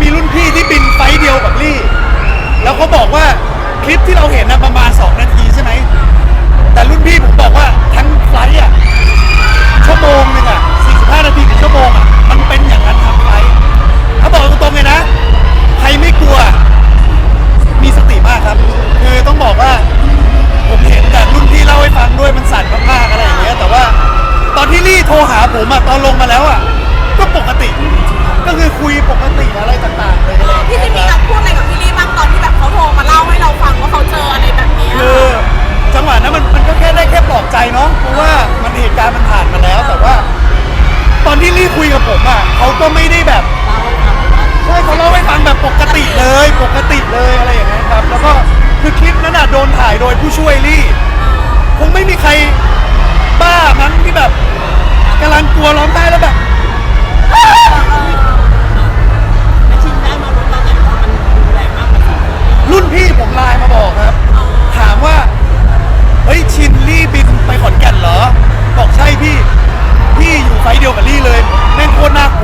มีรุ่นพี่ที่บินไฟล์เดียวกับลี่ แล้วเขาบอกว่าคลิปที่เราเห็นนะประมาณ 2 นาทีใช่ไหม แต่รุ่นพี่ผมบอกว่าทั้งไฟล์อะชั่วโมงหนึงอะ45 นาทีถึงชั่วโมงอะมันเป็นอย่างนั้นทั้งไฟล์เขาบอกตรงๆเลยนะ ใครไม่กลัว มีสติมากครับ คือต้องบอกว่า ผมเห็นแต่รุ่นพี่เล่าให้ฟังด้วยมันสั่นมากๆอะไรอย่างเงี้ยแต่ว่า ตอนที่ลี่โทรหาผมอะตอนลงมาแล้วอะก็ปกติ ก็คือคุยปกติอะไรต่างๆเลยอะไรอย่างพี่เงี้จิมยมีคการับรพูดอะไรกับพี่ลี่บ้างตอนที่แบบเขาโทรมาเล่าให้เราฟังว่าเขาเจออะไรแบบนี้คือจังหวะนั้นมันมันก็แค่ได้แค่ปลอบใจเนาะเพราะว่ามันเหตุการณ์มันผ่านมาแล้วแต่ว่า ตอนที่ลี่คุยกับผมอะเขาก็ไม่ได้แบบใช่เขาเล่าให้ฟังแบบปกติเลยปกติเลยอะไรอย่างเงี้ยครับ แล้วก็คือคลิปนั้นอะโดนถ่ายโดยผู้ช่วยลี่คงไม่มีใครบ้ามั้งที่แบบกำลังกลัวร้องไห้แล้วแบบ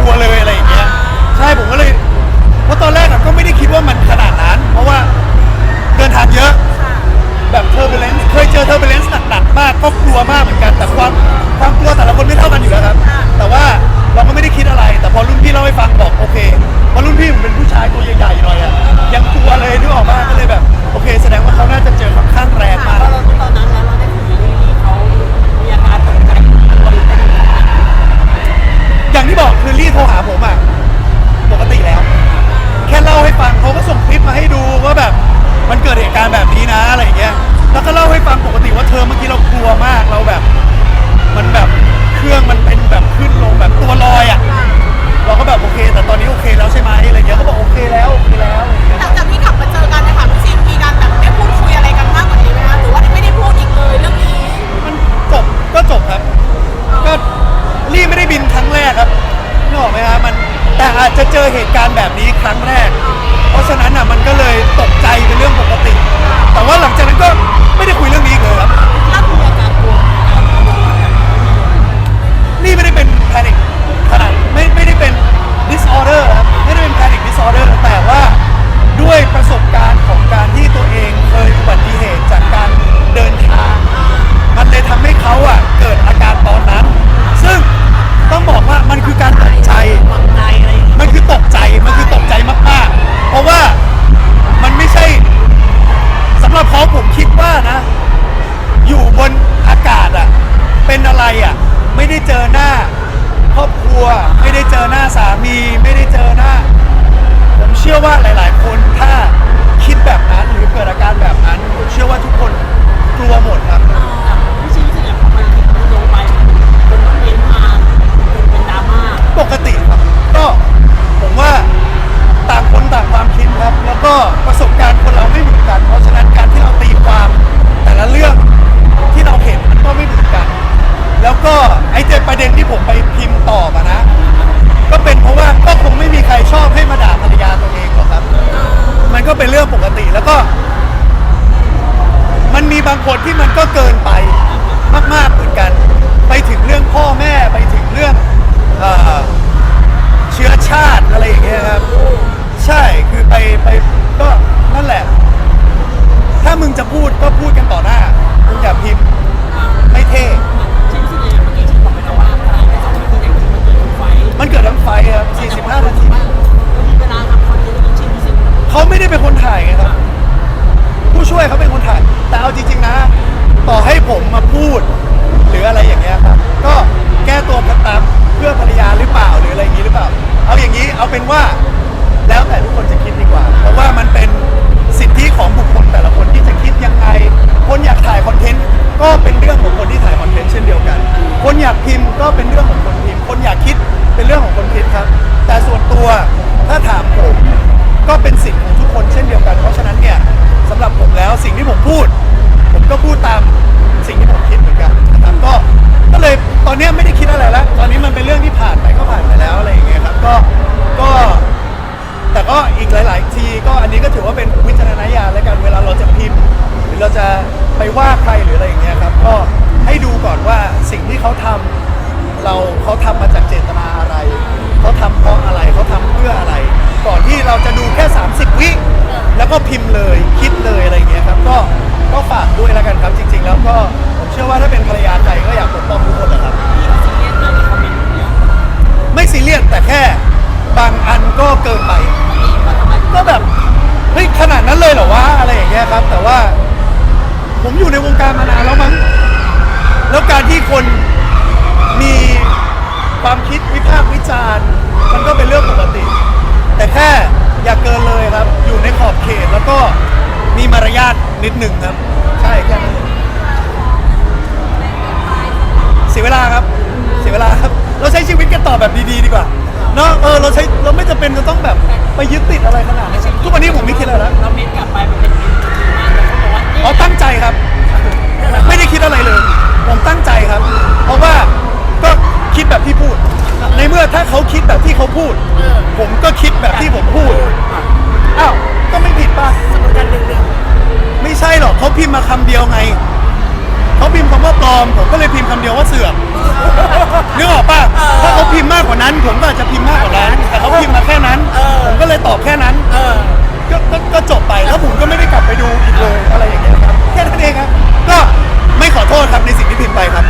กลัวเลยอะไรอย่างเงี้ยใช่ผมก็เลยเพราะตอนแรกอะก็ไม่ได้คิดว่ามันขนาดนั้น เพราะว่าเดินทางเยอะ แบบเทอร์เบลนซ์เคยเจอเทอร์เบลนซ์หนักๆมากก็กลัวมากเหมือนกัน ราะว่ามันไม่ใช่สำหรับเขาผมคิดว่านะ อยู่บนอากาศอะเป็นอะไรอะไม่ได้เจอหน้า บางคนที่มันก็เกินไปมากๆเหมือนกัน ไปถึงเรื่องพ่อแม่ไปถึงเรื่องเอ่อเชื้อชาติอะไรอย่างเงี้ยครับ ใช่คือไปไปก็นั่นแหละ ถ้ามึงจะพูดก็พูดกันต่อหน้ามึงอย่าพิมพ์ไม่เท่ ชินรู้สึกอย่างเมื่อกี้ชินบอกไปแล้วว่าถ่ายไปสองนาทีแต่จริงๆมันเกิดเป็นไฟมันเกิดทั้งไฟครับ45นาที มีเวลาทำคอนเทนต์อย่างชินรู้สึก เขาไม่ได้เป็นคนถ่ายไงครับผู้ ช่วยเขาเป็นคนถ่ายแต่เอาจริงๆนะ ต่อให้ผมมาพูด หรืออะไรอย่างเงี้ยครับก็แก้ตัวตามเพื่อภรรยาหรือเปล่าหรืออะไรอย่างงี้หรือเปล่า เอาอย่างนี้เอาเป็นว่าแล้วแต่ทุกคนจะคิดดีกว่า เพราะว่ามันเป็นสิทธิของบุคคลแต่ละคนที่จะคิดยังไง คนอยากถ่ายคอนเทนต์ก็เป็นเรื่องของคนที่ถ่ายคอนเทนต์เช่นเดียวกัน คนอยากพิมพ์ก็เป็นเรื่องของคนพิมพ์ คนอยากคิดเป็นเรื่องของคนคิดครับ เราเขาทำมาจากเจตนาอะไร เขาทำเพราะอะไรเขาทำเพื่ออะไร ก่อนที่เราจะดูแค่ 30 วิแล้วก็พิมพ์เลยคิดเลยอะไรอย่างเงี้ยครับ ก็ก็ฝากด้วยแล้วกันครับจริง ๆ แล้วก็ผมเชื่อว่าถ้าเป็นภรรยาใจก็อยากปกป้องทุกคนนะครับ ไม่ซีเรียสแต่แค่บางอันก็เกินไป ก็แบบเฮ้ยขนาดนั้นเลยเหรอวะอะไรอย่างเงี้ยครับ แต่ว่า ผมอยู่ในวงการมานานแล้วมั้งแล้วการที่คน มีความคิดวิพากษ์วิจารณ์ มันก็เป็นเรื่องปกติ แต่แค่อย่าเกินเลยครับ อยู่ในขอบเขตแล้วก็มีมารยาทนิดหนึ่งครับ ใช่แค่นั้นเองเสียเวลาครับ เสียเวลาครับ เราใช้ชีวิตกันต่อแบบดีๆดีกว่าเนาะเออเราใช้เราไม่จำเป็นจะต้องแบบไปยึดติดอะไรขนาดนั้นทุกวันนี้ผมไม่คิดอะไรแล้วเราเมนกลับไปมันเป็นเมนจริงมากแต่เขาบอกว่าอ๋อตั้งใจครับ ไม่ได้คิดอะไรเลย ผมตั้งใจครับ เพราะว่า ก็คิดแบบที่พูด ในเมื่อถ้าเขาคิดแบบที่เขาพูด ผมก็คิดแบบที่ผมพูดอ้าวก็ไม่ผิดป่ะสมมติการดึงดึงไม่ใช่หรอกเขาพิมพ์มาคำเดียวไงเขาพิมพ์คำว่าปลอม ผมก็เลยพิมพ์คำเดียวว่าเสือกนึกออกป่ะถ้าเขาพิมพ์มากกว่านั้น ผมก็อาจจะพิมพ์มากกว่านั้นแต่เขาพิมพ์มาแค่นั้น ผมก็เลยตอบแค่นั้นก็ก็จบไปแล้วผมก็ไม่ได้กลับไปดูอีกเลยอะไรอย่างเงี้ยครับแค่นั้นเองครับก็ไม่ขอโทษครับในสิ่งที่ผิดไปครับ